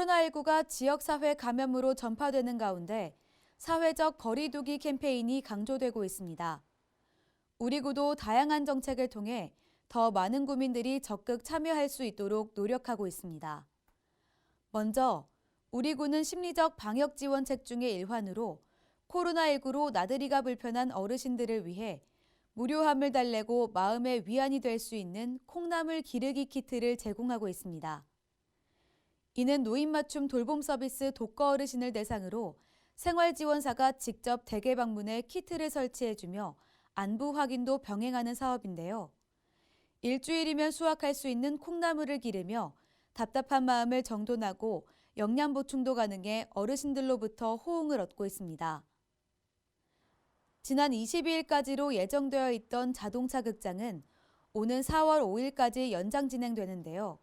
코로나19가 지역사회 감염으로 전파되는 가운데 사회적 거리두기 캠페인이 강조되고 있습니다. 우리 구도 다양한 정책을 통해 더 많은 구민들이 적극 참여할 수 있도록 노력하고 있습니다. 먼저 우리 구는 심리적 방역 지원책 중의 일환으로 코로나19로 나들이가 불편한 어르신들을 위해 무료함을 달래고 마음의 위안이 될 수 있는 콩나물 기르기 키트를 제공하고 있습니다. 이는 노인 맞춤 돌봄 서비스 독거 어르신을 대상으로 생활지원사가 직접 댁에 방문해 키트를 설치해주며 안부 확인도 병행하는 사업인데요. 일주일이면 수확할 수 있는 콩나물을 기르며 답답한 마음을 정돈하고 영양 보충도 가능해 어르신들로부터 호응을 얻고 있습니다. 지난 22일까지로 예정되어 있던 자동차 극장은 오는 4월 5일까지 연장 진행되는데요.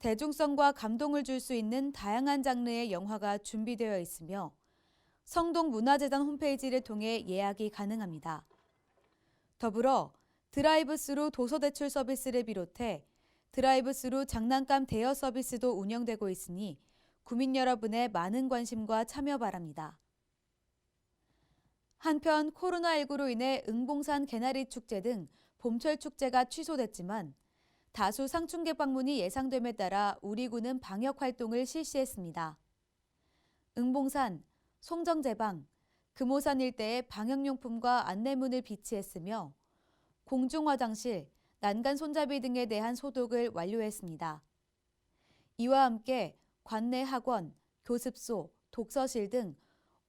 대중성과 감동을 줄 수 있는 다양한 장르의 영화가 준비되어 있으며 성동문화재단 홈페이지를 통해 예약이 가능합니다. 더불어 드라이브스루 도서대출 서비스를 비롯해 드라이브스루 장난감 대여 서비스도 운영되고 있으니 구민 여러분의 많은 관심과 참여 바랍니다. 한편 코로나19로 인해 응봉산 개나리 축제 등 봄철 축제가 취소됐지만 다수 상충객 방문이 예상됨에 따라 우리 군은 방역 활동을 실시했습니다. 응봉산, 송정제방, 금오산 일대에 방역용품과 안내문을 비치했으며 공중화장실, 난간 손잡이 등에 대한 소독을 완료했습니다. 이와 함께 관내 학원, 교습소, 독서실 등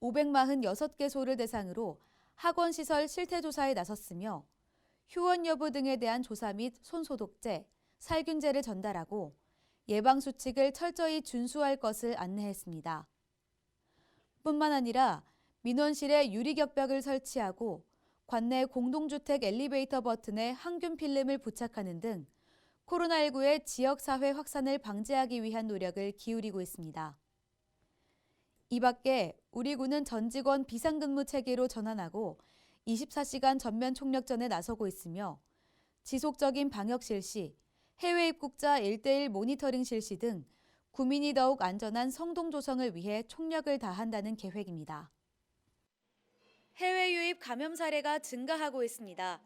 546개 소를 대상으로 학원시설 실태조사에 나섰으며 휴원 여부 등에 대한 조사 및 손소독제, 살균제를 전달하고 예방수칙을 철저히 준수할 것을 안내했습니다. 뿐만 아니라 민원실에 유리격벽을 설치하고 관내 공동주택 엘리베이터 버튼에 항균 필름을 부착하는 등 코로나19의 지역사회 확산을 방지하기 위한 노력을 기울이고 있습니다. 이 밖에 우리 군은 전 직원 비상근무 체계로 전환하고 24시간 전면 총력전에 나서고 있으며 지속적인 방역 실시, 해외 입국자 1대1 모니터링 실시 등 구민이 더욱 안전한 성동 조성을 위해 총력을 다한다는 계획입니다. 해외 유입 감염 사례가 증가하고 있습니다.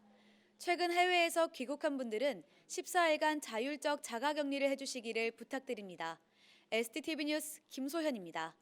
최근 해외에서 귀국한 분들은 14일간 자율적 자가 격리를 해주시기를 부탁드립니다. STTV 뉴스 김소현입니다.